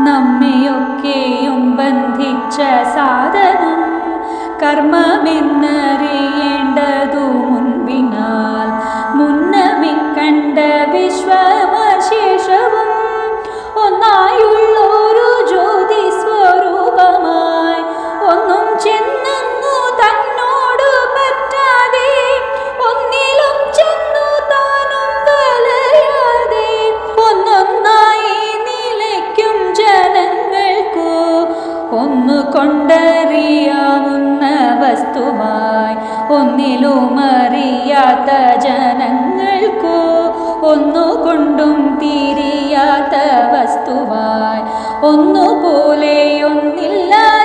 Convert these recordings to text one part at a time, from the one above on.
നമ്മയൊക്കെയും ബന്ധിച്ച സാധനം കർമ്മമെന്നറിയേണ്ടതു ഒന്നു കൊണ്ടറിയാവുന്ന വസ്തുവായി ഒന്നിലും അറിയാത്ത ഒന്നു കൊണ്ടും തിരിയാത്ത വസ്തുവായി ഒന്നുപോലെ ഒന്നില്ലാതെയുള്ളതേലൊന്നായുള്ളൊരു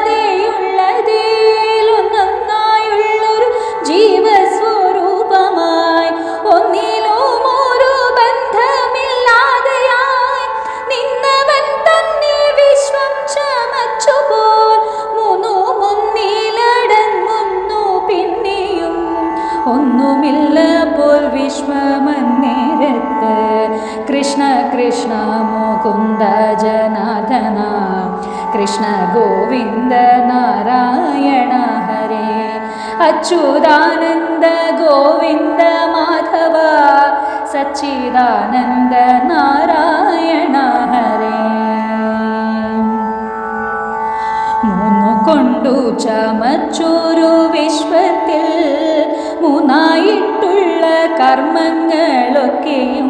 ഒന്നുമില്ല പോൽ വിശ്വമന്നേരത്ത്. കൃഷ്ണ കൃഷ്ണ മുകുന്ദ ജനാഥന കൃഷ്ണ ഗോവിന്ദ നാരായണ ഹരേ. അച്യുതാനന്ദ ഗോവിന്ദ മാധവ. സച്ചിദാനന്ദ നാരായണ ഹരേ. മൂന്നു കൊണ്ടു ചമച്ചൊരു വിശ്വത്തിൽ മൂന്നായിട്ടുള്ള കർമ്മങ്ങളൊക്കെയും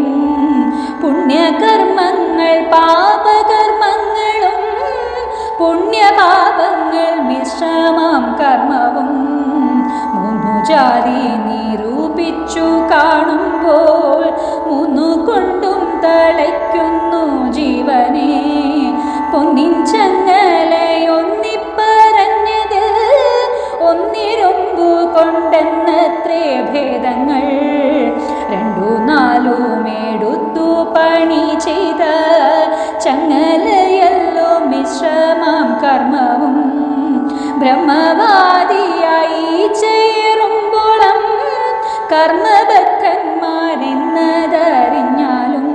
ഭേദങ്ങൾ രണ്ടു നാലുമേടുത്തു പണി ചെയ്ത ചങ്ങലയല്ലോ മിശ്രമം കർമ്മവും. ബ്രഹ്മവാദിയായി ചേരുമ്പോളം കർമ്മബദ്ധന്മാരെന്നതറിഞ്ഞാലും.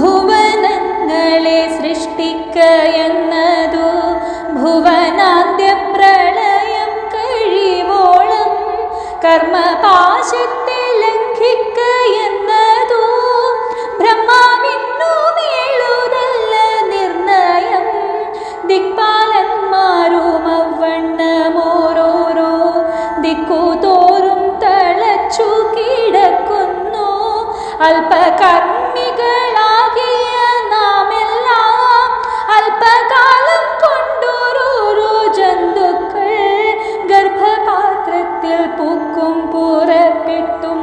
ഭുവനങ്ങളെ സൃഷ്ടിക്ക അല്പകർമ്മികളാകിയ നാമെല്ലാം അല്പകാലം കൊണ്ടോരോരോ ജന്തുക്കൾ ഗർഭപാത്രത്തിൽ പൂക്കും പുറപ്പെട്ടും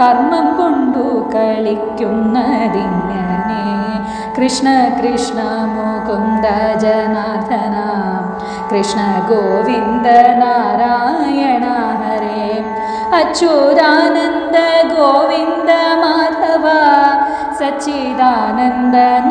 കർമ്മം കൊണ്ടു കളിക്കുന്നതിങ്ങനെ. കൃഷ്ണ കൃഷ്ണ മുകുന്ദ ജനാർദ്ദന കൃഷ്ണ ഗോവിന്ദ നാരായണ ഹരേ. അച്യുതാനന്ദ ഗോവിന്ദ മാധവ സച്ചിദാനന്ദ നാരായണ